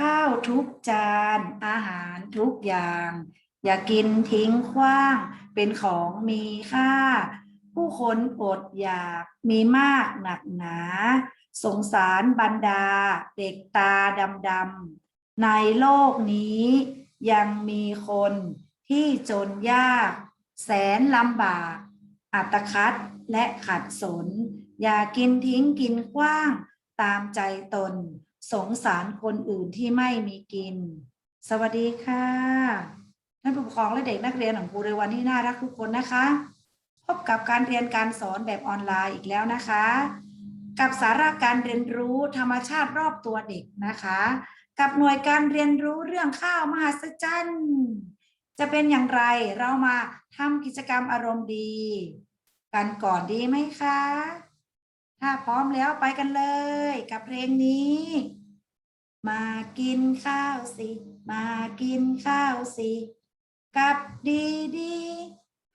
ข้าวทุกจานอาหารทุกอย่าง อย่ากินทิ้งขว้าง เป็นของมีค่า ผู้คนอดอยากมีมากหนักหนา สงสารบรรดา เด็กตาดำๆในโลกนี้ยังมีคนที่จนยาก แสนลำบาก อัตคัดและขัดสน อย่ากินทิ้งกินขว้างตามใจตน สงสารคนอื่นที่ไม่มีกิน สวัสดีค่ะท่านผู้ปกครองและเด็กนักเรียนของครูเรวันที่น่ารักทุกคนนะคะ พบกับการเรียนการสอนแบบออนไลน์อีกแล้วนะคะ กับสาระการเรียนรู้ธรรมชาติรอบตัวเด็กนะคะ กับหน่วยการเรียนรู้เรื่องข้าวมหัศจรรย์จะเป็นอย่างไรเรามาทำกิจกรรมอารมณ์ดี กันก่อนดีไหมคะ ถ้าพร้อมแล้วไปกันเลยกับเพลงนี้ มากินข้าวสิ มากินข้าวสิกับดีดี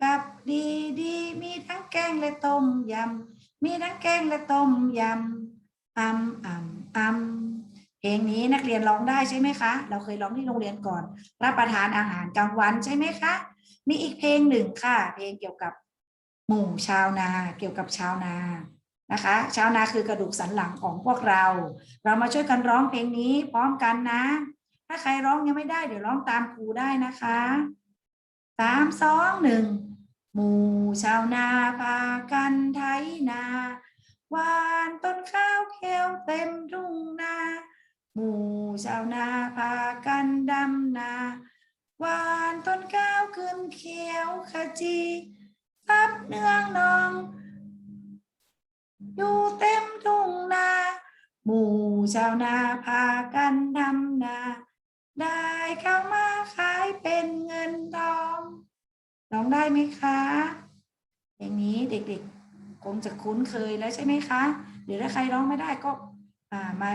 กับดีดีมีทั้งแกงและต้มยำ มีทั้งแกงและต้มยำอัมอัมอัมเพลงนี้นักเรียนร้องได้ใช่ไหมคะ เราเคยร้องที่โรงเรียนก่อน รับประทานอาหารกลางวันใช่ไหมคะ มีอีกเพลงหนึ่งค่ะ เพลงเกี่ยวกับหมู่ชาวนา เกี่ยวกับชาวนา นะคะชาวนาคือกระดูกสันหลังของพวกเรา เรามาช่วยกันร้องเพลงนี้พร้อมกันนะ ถ้าใครร้องยังไม่ได้เดี๋ยวร้องตามครูได้นะคะสามสองหนึ่งหมู่ชาวนาพากันไถนาหวานต้นข้าวเขียวเต็มทุ่งนาหมู่ชาวนาพากันดำนาหวานต้นข้าวขึ้นเขียวขจีซับเนืองนอง อยู่เต็มทุ่งนา หมู่ชาวนาพากันทำนา ได้เข้ามาขายเป็นเงินทองร้องได้ไหมคะอย่างนี้เด็กๆคงจะคุ้นเคยแล้วใช่ไหมคะหรือถ้าใครร้องไม่ได้ก็ามา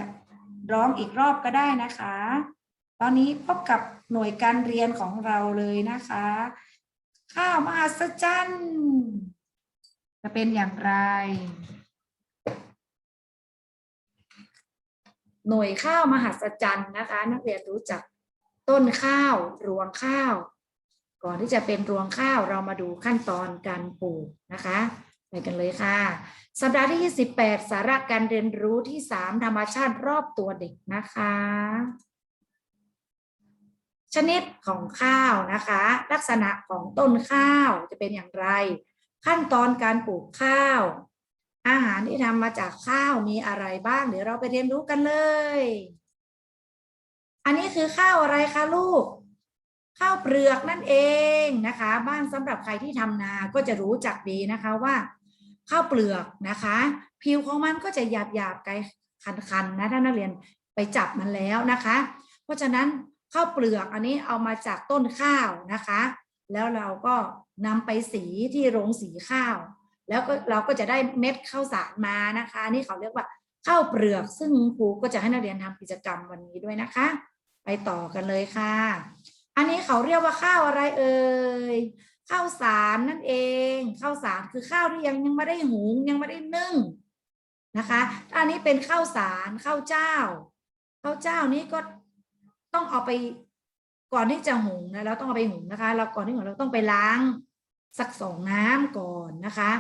ร้องอีกรอบก็ได้นะคะ ตอนนี้พบกับหน่วยการเรียนของเราเลยนะคะ ข้าวมหัศจรรย์จะเป็นอย่างไร หน่วยข้าวมหัศจรรย์นะคะ นักเรียนรู้จักต้นข้าว รวงข้าว ก่อนที่จะเป็นรวงข้าวเรามาดูขั้นตอนการปลูกนะคะไปกันเลยค่ะ สัปดาห์ที่ 28 สาระการเรียนรู้ที่ 3 ธรรมชาติรอบตัวเด็กนะคะ ชนิดของข้าวนะคะ ลักษณะของต้นข้าวจะเป็นอย่างไร ขั้นตอนการปลูกข้าว อาหารที่ทำมาจากข้าวมีอะไรบ้าง เดี๋ยวเราไปเรียนรู้กันเลย อันนี้คือข้าวอะไรคะลูก ข้าวเปลือกนั่นเองนะคะ บ้านสำหรับใครที่ทำนาก็จะรู้จักดีนะคะว่า ข้าวเปลือกนะคะ ผิวของมันก็จะหยาบหยาบไกลคันๆนะถ้านักเรียนไปจับมันแล้วนะคะ เพราะฉะนั้นข้าวเปลือกอันนี้เอามาจากต้นข้าวนะคะ แล้วเราก็นำไปสีที่โรงสีข้าว แล้วก็เราก็จะได้เม็ดข้าวสารมานะคะนี่เขาเรียกว่าข้าวเปลือกซึ่งครูก็จะให้นักเรียนทำกิจกรรมวันนี้ด้วยนะคะ ไปต่อกันเลยค่ะ อันนี้เขาเรียกว่าข้าวอะไรเอ่ยข้าวสารนั่นเองข้าวสารคือข้าวที่ยังยังไม่ได้หุงยังไม่ได้นึ่งนะคะอันนี้เป็นข้าวสารข้าวเจ้าข้าวเจ้านี้ก็ต้องเอาไปก่อนที่จะหุงนะเราต้องเอาไปหุงนะคะ เราก่อนที่หุงเราต้องไปล้างสักสองน้ำก่อนนะคะ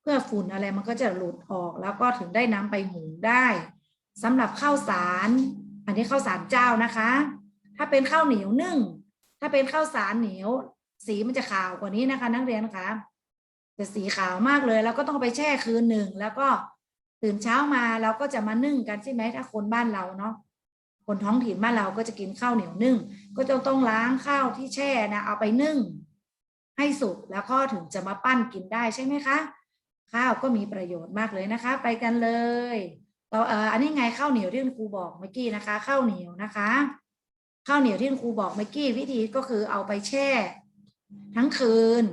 เพื่อฝุ่นอะไรมันก็จะหลุดออกแล้วก็ถึงได้น้ำไปหุงได้สำหรับข้าวสาร อันนี้ข้าวสารเจ้านะคะ ถ้าเป็นข้าวเหนียวนึ่ง ถ้าเป็นข้าวสารเหนียว สีมันจะขาวกว่านี้นะคะ นักเรียนคะจะสีขาวมากเลย แล้วก็ต้องไปแช่คืนหนึ่งแล้วก็ตื่นเช้ามาเราก็จะมานึ่งกันใช่ไหมถ้าคนบ้านเราเนาะคนท้องถิ่นบ้านเราก็จะกินข้าวเหนียวนึ่ง ก็จะต้องล้างข้าวที่แช่นะเอาไปนึ่ง ให้สุกแล้วก็ถึงจะมาปั้นกินได้ใช่ไหมคะ ข้าวก็มีประโยชน์มากเลยนะคะ ไปกันเลยต่อเอออันนี้ไงข้าวเหนียวที่คุณครูบอกเมื่อกี้นะคะ ข้าวเหนียวนะคะ ข้าวเหนียวที่คุณครูบอกเมื่อกี้วิธีก็คือเอาไปแช่ ทั้งคืน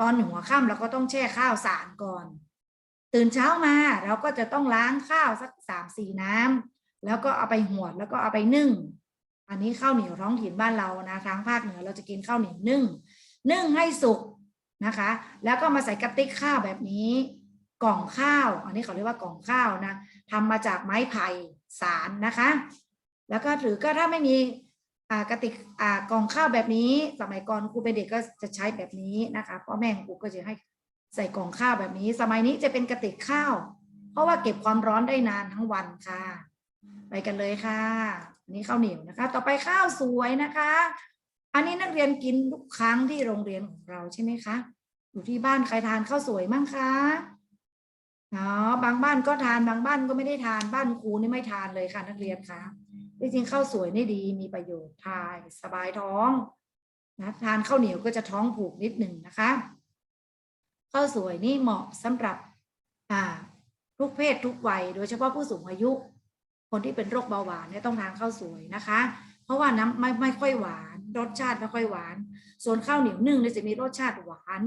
ตอนหัวค่ำเราก็ต้องแช่ข้าวสารก่อน ตื่นเช้ามาเราก็จะต้องล้างข้าวสักสามสี่น้ำแล้วก็เอาไปหวดแล้วก็เอาไปนึ่ง อันนี้ข้าวเหนียวท้องถิ่นบ้านเรานะทางภาคเหนือเราจะกินข้าวเหนียวนึ่งนึ่งให้สุก นะคะ แล้วก็มาใส่กระติกข้าวแบบนี้ กล่องข้าว อันนี้เขาเรียกว่ากล่องข้าวนะทำมาจากไม้ไผ่สารนะคะ แล้วก็หรือก็ถ้าไม่มีกระติกกล่องข้าวแบบนี้ สมัยก่อนครูเป็นเด็กก็จะใช้แบบนี้นะคะพ่อแม่ของครูก็จะให้ใส่กล่องข้าวแบบนี้ สมัยนี้จะเป็นกระติกข้าว เพราะว่าเก็บความร้อนได้นานทั้งวันค่ะ ไปกันเลยค่ะนนี้ข้าวเหนียวนะคะ ต่อไปข้าวสวยนะคะ อันนี้นักเรียนกินทุกครั้งที่โรงเรียนของเราใช่ไหมคะ อยู่ที่บ้านใครทานข้าวสวยมั่งคะอ๋อบางบ้านก็ทานบางบ้านก็ไม่ได้ทานบ้านครูนี่ไม่ทานเลยค่ะนักเรียนคะจริงๆข้าวสวยนี่ดีมีประโยชน์ทายสบายท้องนะทานข้าวเหนียวก็จะท้องผูกนิดหนึ่งนะคะข้าวสวยนี่เหมาะสำหรับอ่าทุกเพศทุกวัย โดยเฉพาะผู้สูงอายุ คนที่เป็นโรคเบาหวานเนี่ยต้องทานข้าวสวยนะคะ ราะว่าน้ำไม่ไม่ค่อยหวาน รสชาติไม่ค่อยหวาน ส่วนข้าวเหนียวนึ่งเนี่ยจะมีรสชาติหวาน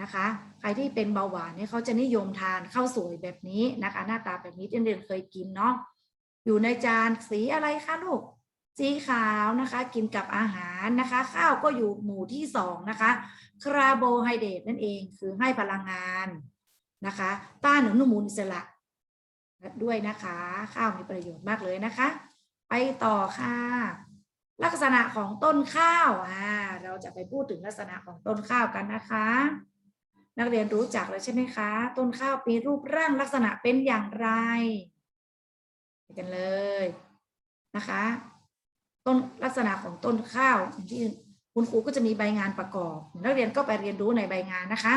นะคะ ใครที่เป็นเบาหวานเนี่ยเขาจะนิยมทานข้าวสวยแบบนี้นะคะ หน้าตาแบบนี้ที่เรียนเคยกินเนาะอยู่ในจานสีอะไรคะลูกสีขาวนะคะ กินกับอาหารนะคะ ข้าวก็อยู่หมู่ที่สองนะคะคาร์โบไฮเดรตนั่นเองคือให้พลังงานนะคะต้านอนุมูลอิสระด้วยนะคะ ข้าวมีประโยชน์มากเลยนะคะ ไปต่อค่ะ ลักษณะของต้นข้าวอ่าเราจะไปพูดถึงลักษณะของต้นข้าวกันนะคะ นักเรียนรู้จักแล้วใช่ไหมคะ ต้นข้าวมีรูปร่างลักษณะเป็นอย่างไรไปกันเลยนะคะ ต้นลักษณะของต้นข้าวที่คุณครูก็จะมีใบงานประกอบ นักเรียนก็ไปเรียนรู้ในใบงานนะคะ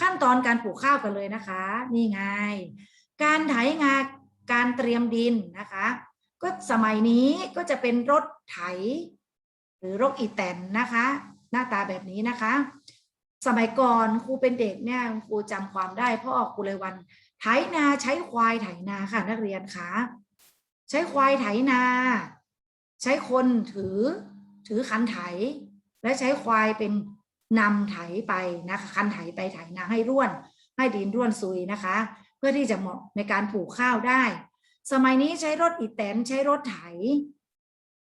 ขั้นตอนการปลูกข้าวกันเลยนะคะ นี่ไง การไถงาการเตรียมดินนะคะ ก็สมัยนี้ก็จะเป็นรถไถ หรือรถอีแตนนะคะ หน้าตาแบบนี้นะคะ สมัยก่อนครูเป็นเด็กเนี่ยครูจำความได้พ่อครูเลยวันไถนาใช้ควายไถนาค่ะนักเรียนคะใช้ควายไถนา ใช้คนถือถือคันไถ และใช้ควายเป็นนำไถไปนะคะคันไถไปไถนาให้ร่วน ให้ดินร่วนซุยนะคะ เพื่อที่จะเหมาะในการปลูกข้าวได้ สมัยนี้ใช้รถอีแตนใช้รถไถ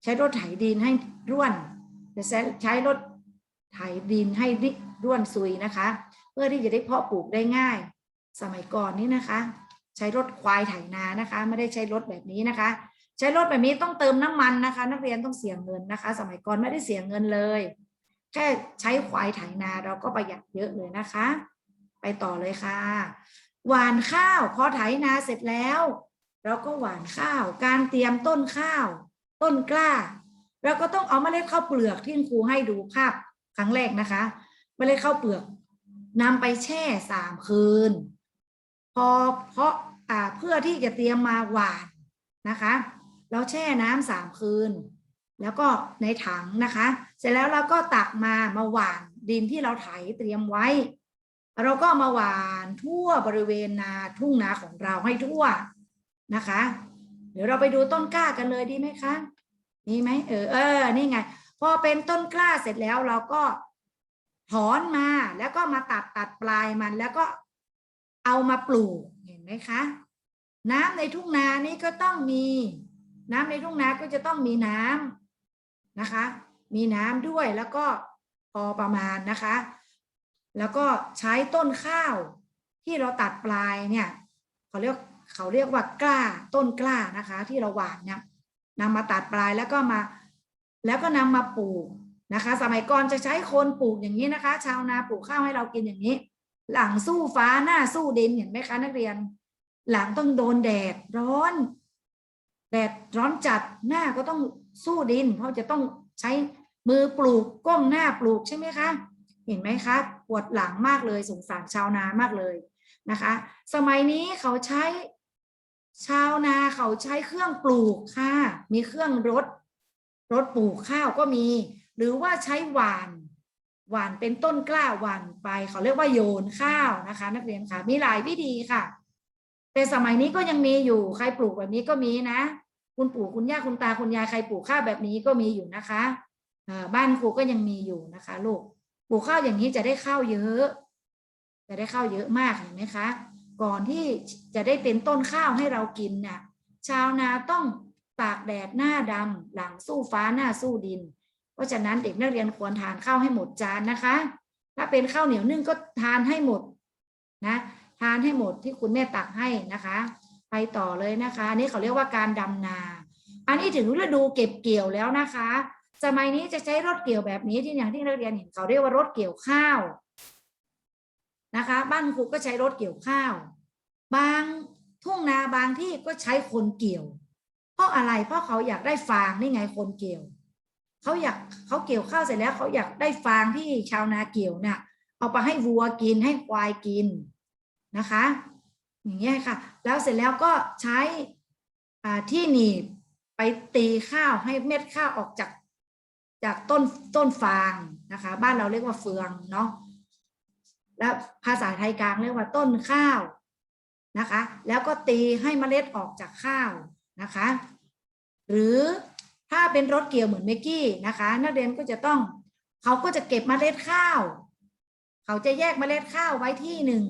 ใช้รถไถดินให้ร่วนจะใช้รถไถดินให้ร่วนซุยนะคะ เพื่อที่จะได้เพาะปลูกได้ง่าย สมัยก่อนนี้นะคะ ใช้รถควายไถนานะคะ ไม่ได้ใช้รถแบบนี้นะคะ ใช้รถแบบนี้ต้องเติมน้ำมันนะคะ นักเรียนต้องเสียเงินนะคะ สมัยก่อนไม่ได้เสียเงินเลย แค่ใช้ควายไถนาเราก็ประหยัดเยอะเลยนะคะ ไปต่อเลยค่ะหวานข้าวพอไถนาเสร็จแล้ว เราก็หว่านข้าว การเตรียมต้นข้าว ต้นกล้า เราก็ต้องเอาเมล็ดข้าวเปลือกที่ครูให้ดูภาพครั้งแรกนะคะเมล็ดข้าวเปลือกนำไปแช่สามคืน พอเพราะอ่าเพื่อที่จะเตรียมมาหว่านนะคะ เราแช่น้ำสามคืน แล้วก็ในถังนะคะ เสร็จแล้วเราก็ตักมามาหว่านดินที่เราไถเตรียมไว้ เราก็มาหว่านทั่วบริเวณนาทุ่งนาของเราให้ทั่ว นะคะ เดี๋ยวเราไปดูต้นกล้ากันเลยดีไหมคะนี่ไหมเออเออ นี่ไง พอเป็นต้นกล้าเสร็จแล้วเราก็ถอนมาแล้วก็มาตัดตัดปลายมันแล้วก็เอามาปลูกเห็นไหมคะ น้ำในทุ่งนานี้ก็ต้องมี น้ำในทุ่งนาก็จะต้องมีน้ำนะคะ มีน้ำด้วยแล้วก็พอประมาณนะคะ แล้วก็ใช้ต้นข้าวที่เราตัดปลายเนี่ยเขาเรียก เขาเรียกว่ากล้าต้นกล้านะคะ ที่เราหว่านเนี่ยนำมาตัดปลายแล้วก็มา แล้วก็นำมาปลูกนะคะ สมัยก่อนจะใช้คนปลูกอย่างนี้นะคะ ชาวนาปลูกข้าวให้เรากินอย่างนี้ หลังสู้ฟ้าหน้าสู้ดินเห็นไหมคะนักเรียน หลังต้องโดนแดดร้อน แดดร้อนจัดหน้าก็ต้องสู้ดิน เพราะจะต้องใช้มือปลูกก้มหน้าปลูกใช่ไหมคะเห็นไหมคะปวดหลังมากเลยสงสารชาวนามากเลยนะคะ สมัยนี้เขาใช้ ชาวนาเขาใช้เครื่องปลูกค่ะ มีเครื่องรถ รถปลูกข้าวก็มี หรือว่าใช้หวาน หวานเป็นต้นกล้าหวานไป เขาเรียกว่าโยนข้าวนะคะ นักเรียนค่ะ มีหลายวิธีค่ะ แต่สมัยนี้ก็ยังมีอยู่ ใครปลูกแบบนี้ก็มีนะ คุณปู่คุณย่าคุณตาคุณยายใครปลูกข้าวแบบนี้ก็มีอยู่นะคะบ้านครูก็ยังมีอยู่นะคะลูก ปลูกข้าวอย่างนี้จะได้ข้าวเยอะ จะได้ข้าวเยอะมากเห็นไหมคะ ก่อนที่จะได้เป็นต้นข้าวให้เรากินเนี่ยชาวนาต้องตากแดดหน้าดำหลังสู้ฟ้าหน้าสู้ดิน เพราะฉะนั้นเด็กนักเรียนควรทานข้าวให้หมดจานนะคะ ถ้าเป็นข้าวเหนียวนึ่งก็ทานให้หมดนะทานให้หมดที่คุณแม่ตักให้นะคะ ไปต่อเลยนะคะนนี่เขาเรียกว่าการดำนา อันนี้ถึงฤดูเก็บเกี่ยวแล้วนะคะ สมัยนี้จะใช้รถเกี่ยวแบบนี้ที่อย่างที่นักเรียนเห็นเขาเรียกว่ารถเกี่ยวข้าว นะคะ บ้านครูก็ใช้รถเกี่ยวข้าว บางทุ่งนาบางที่ก็ใช้คนเกี่ยว เพราะอะไรเพราะเขาอยากได้ฟางนี่ไงคนเกี่ยวเขาอยากเขาเกี่ยวข้าวเสร็จแล้วเขาอยากได้ฟางที่ชาวนาเกี่ยวเนี่ยเอาไปให้วัวกินให้ควายกินนะคะ อย่างเงี้ยค่ะ แล้วเสร็จแล้วก็ใช้ที่หนีบไปตีข้าวให้เม็ดข้าวออกจากจากต้นต้นฟางนะคะ บ้านเราเรียกว่าเฟืองเนาะ แล้วภาษาไทยกลางเรียกว่าต้นข้าวนะคะ แล้วก็ตีให้เมล็ดออกจากข้าวนะคะ หรือถ้าเป็นรถเกี่ยวเหมือนเมกกี้นะคะ นักเรียนก็จะต้องเขาก็จะเก็บเมล็ดข้าว เขาจะแยกเมล็ดข้าวไว้ที่หนึ่ง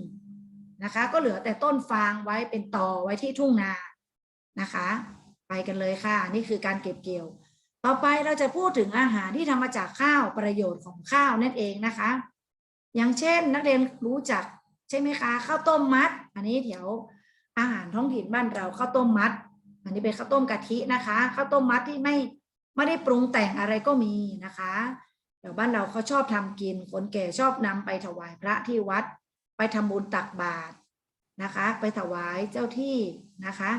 นะคะ ก็เหลือแต่ต้นฟางไว้เป็นตอไว้ที่ทุ่งนานะคะ ไปกันเลยค่ะ นี่คือการเก็บเกี่ยว ต่อไปเราจะพูดถึงอาหารที่ทำมาจากข้าวประโยชน์ของข้าวนั่นเองนะคะ อย่างเช่นนักเรียนรู้จักใช่ไหมคะข้าวต้มมัด อันนี้เดี๋ยวอาหารท้องถิ่นบ้านเราข้าวต้มมัด อันนี้เป็นข้าวต้มกะทินะคะข้าวต้มมัดที่ไม่ไม่ได้ปรุงแต่งอะไรก็มีนะคะเดี๋ยวบ้านเราเขาชอบทำกินคนแก่ชอบนำไปถวายพระที่วัด ไปทำบุญตักบาตรนะคะ ไปถวายเจ้าที่นะคะ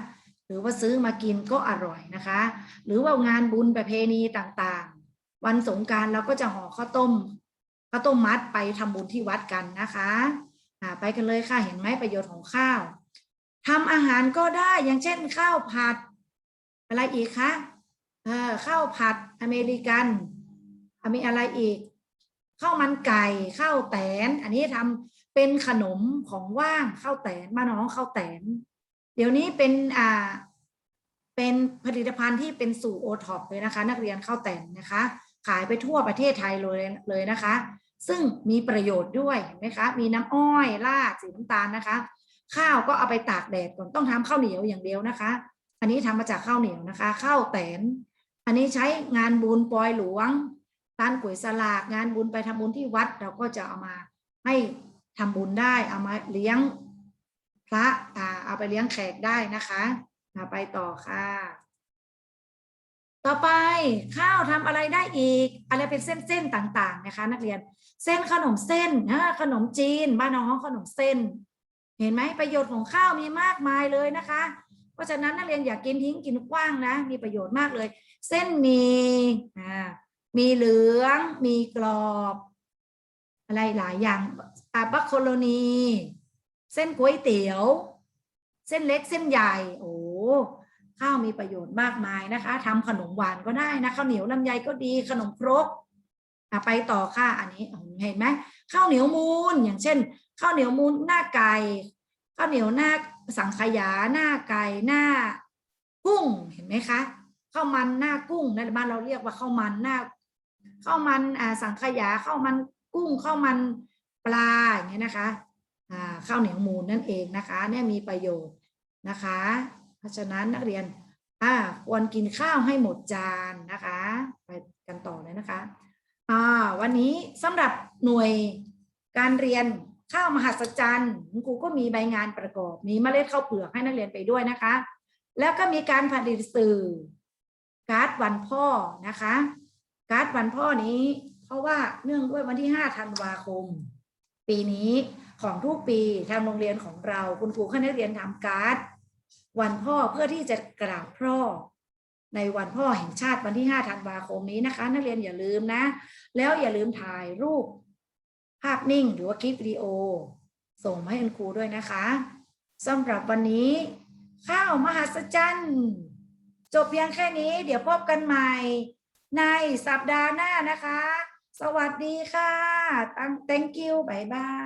หรือว่าซื้อมากินก็อร่อยนะคะ หรือว่างานบุญประเพณีต่างๆ วันสงการเราก็จะห่อข้าวต้ม ข้าวต้มมัดไปทำบุญที่วัดกันนะคะไปกันเลยค่ะเห็นไหมประโยชน์ของข้าวทำอาหารก็ได้อย่างเช่นข้าวผัด อะไรอีกคะเออข้าวผัดอเมริกันมีอะไรอีกข้าวมันไก่ข้าวแตน อันนี้ทำเป็นขนมของว่างข้าวแตนมาน้องข้าวแตน เดี๋ยวนี้เป็นอ่าเป็นผลิตภัณฑ์ที่เป็นสู่โอท็อปเลยนะคะ นักเรียนข้าวแตนนะคะ ขายไปทั่วประเทศไทยเลยเลยนะคะ ซึ่งมีประโยชน์ด้วยเห็นไหมคะมีน้ำอ้อยรากสีน้ำตาลนะคะ ข้าวก็เอาไปตากแดดก่อนต้องทำข้าวเหนียวอย่างเดียวนะคะ อันนี้ทำมาจากข้าวเหนียวนะคะข้าวแตน อันนี้ใช้งานบุญปอยหลวงตานก๋วยสลากงานบุญไปทำบุญที่วัดเราก็จะเอามาให้ทำบุญได้เอามาเลี้ยงพระอ่าเอาไปเลี้ยงแขกได้นะคะอ่าไปต่อค่ะ ต่อไปข้าวทำอะไรได้อีก อะไรเป็นเส้นๆต่างๆนะคะ นักเรียนเส้นขนมเส้นขนมจีน บ้านน้องขนมเส้น เห็นไหมประโยชน์ของข้าวมีมากมายเลยนะคะ เพราะฉะนั้นนักเรียนอย่ากกินทิ้งกินกว้างนะ มีประโยชน์มากเลย เส้นมีอ่ามีเหลืองมีกรอบ อะไรหลายอย่างอาบัคโคโลนี เส้นก๋วยเตี๋ยว เส้นเล็กเส้นใหญ่ โอ้ ข้าวมีประโยชน์มากมายนะคะทำขนมหวานก็ได้นะข้าวเหนียวลำไยก็ดีขนมครกอะไปต่อค่ะอันนี้เห็นไหมข้าวเหนียวมูนอย่างเช่นข้าวเหนียวมูนหน้าไก่ข้าวเหนียวหน้าสังขยาหน้าไก่หน้ากุ้งเห็นไหมคะข้าวมันหน้ากุ้งในบ้านเราเรียกว่าข้าวมันหน้าข้าวมันอ่าสังขยาข้าวมันกุ้งข้าวมันปลาอย่างเงี้ยนะคะอ่าข้าวเหนียวมูนนั่นเองนะคะ เนี่ยมีประโยชน์นะคะ ราะฉะนั้นนักเรียนอ่าควรกินข้าวให้หมดจานนะคะ ไปกันต่อเลยนะคะอ่าวันนี้สำหรับหน่วยการเรียนข้าวมหัศจรรย์คุณครูก็มีใบงานประกอบ มีเมล็ดข้าวเปลือกให้นักเรียนไปด้วยนะคะ แล้วก็มีการผลิตสื่อการ์ดวันพ่อนะคะ การ์ดวันพ่อนี้ เพราะว่าเนื่องด้วยวันที่ 5 ธันวาคม ปีนี้ของทุกปีทางโรงเรียนของเราคุณครูให้นักเรียนทำการ์ด วันพ่อเพื่อที่จะกราบพ่อ ในวันพ่อแห่งชาติวันที่5ธันวาคมนี้นะคะ นักเรียนอย่าลืมนะ แล้วอย่าลืมถ่ายรูป ภาพนิ่งหรือว่าคลิปวิดีโอ ส่งมาให้คุณครูด้วยนะคะสำหรับวันนี้ ข้าวมหัศจรรย์จบเพียงแค่นี้ เดี๋ยวพบกันใหม่ ในสัปดาห์หน้านะคะ สวัสดีค่ะ thank you บายบาย